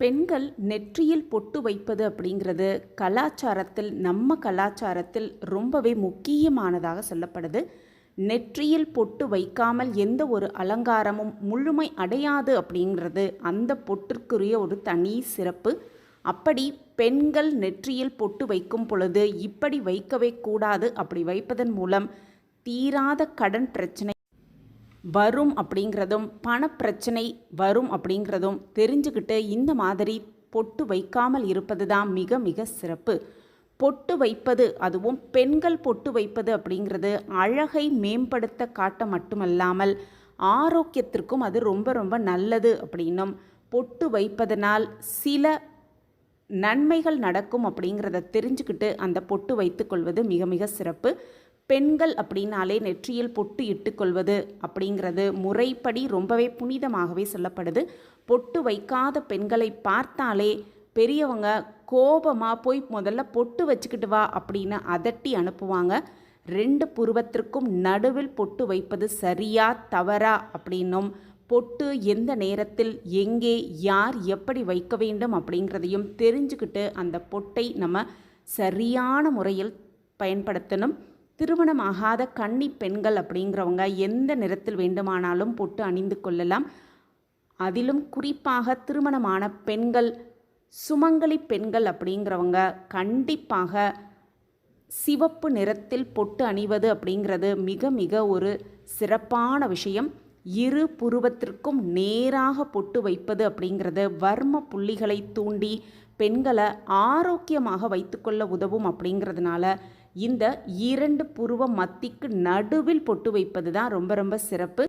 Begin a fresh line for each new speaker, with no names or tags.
பெண்கள் நெற்றியில் பொட்டு வைப்பது அப்படிங்கிறது கலாச்சாரத்தில் நம்ம கலாச்சாரத்தில் ரொம்பவே முக்கியமானதாக சொல்லப்படுது. நெற்றியில் பொட்டு வைக்காமல் எந்த ஒரு அலங்காரமும் முழுமை அடையாது அப்படிங்கிறது அந்த பொட்டிற்குரிய ஒரு தனி சிறப்பு. அப்படி பெண்கள் நெற்றியில் பொட்டு வைக்கும் பொழுது இப்படி வைக்கவே கூடாது. அப்படி வைப்பதன் மூலம் தீராத கடன் பிரச்சனை வரும் அப்படிங்கிறதும் பணப்பிரச்சனை வரும் அப்படிங்கிறதும் தெரிஞ்சுக்கிட்டு இந்த மாதிரி பொட்டு வைக்காமல் இருப்பது தான் மிக மிக சிறப்பு. பொட்டு வைப்பது அதுவும் பெண்கள் பொட்டு வைப்பது அப்படிங்கிறது அழகை மேம்படுத்த காட்ட மட்டுமல்லாமல் ஆரோக்கியத்திற்கும் அது ரொம்ப ரொம்ப நல்லது அப்படின்னும். பொட்டு வைப்பதனால் சில நன்மைகள் நடக்கும் அப்படிங்கிறத தெரிஞ்சுக்கிட்டு அந்த பொட்டு வைத்துக்கொள்வது மிக மிக சிறப்பு. பெண்கள் அப்படின்னாலே நெற்றியில் பொட்டு இட்டுக்கொள்வது அப்படிங்கிறது முறைப்படி ரொம்பவே புனிதமாகவே சொல்லப்படுது. பொட்டு வைக்காத பெண்களை பார்த்தாலே பெரியவங்க கோபமாக போய் முதல்ல பொட்டு வச்சுக்கிட்டு வா அப்படின்னு அதட்டி அனுப்புவாங்க. ரெண்டு புருவத்திற்கும் நடுவில் பொட்டு வைப்பது சரியா தவறா அப்படின்னும் பொட்டு எந்த நேரத்தில் எங்கே யார் எப்படி வைக்க வேண்டும் அப்படிங்கிறதையும் தெரிஞ்சுக்கிட்டு அந்த பொட்டை நம்ம சரியான முறையில் பயன்படுத்தணும். திருமணம் ஆகாத கன்னி பெண்கள் அப்படிங்கிறவங்க எந்த நிறத்தில் வேண்டுமானாலும் பொட்டு அணிந்து கொள்ளலாம். அதிலும் குறிப்பாக திருமணமான பெண்கள் சுமங்கலி பெண்கள் அப்படிங்கிறவங்க கண்டிப்பாக சிவப்பு நிறத்தில் பொட்டு அணிவது அப்படிங்கிறது மிக மிக ஒரு சிறப்பான விஷயம். இரு புருவத்திற்கும் நேராக பொட்டு வைப்பது அப்படிங்கிறது வர்ம புள்ளிகளை தூண்டி பெண்களை ஆரோக்கியமாக வைத்துக்கொள்ள உதவும் அப்படிங்கிறதுனால இந்த இரண்டு புருவ மத்திக்கு நடுவில் பொட்டு வைப்பது தான் ரொம்ப ரொம்ப சிறப்பு.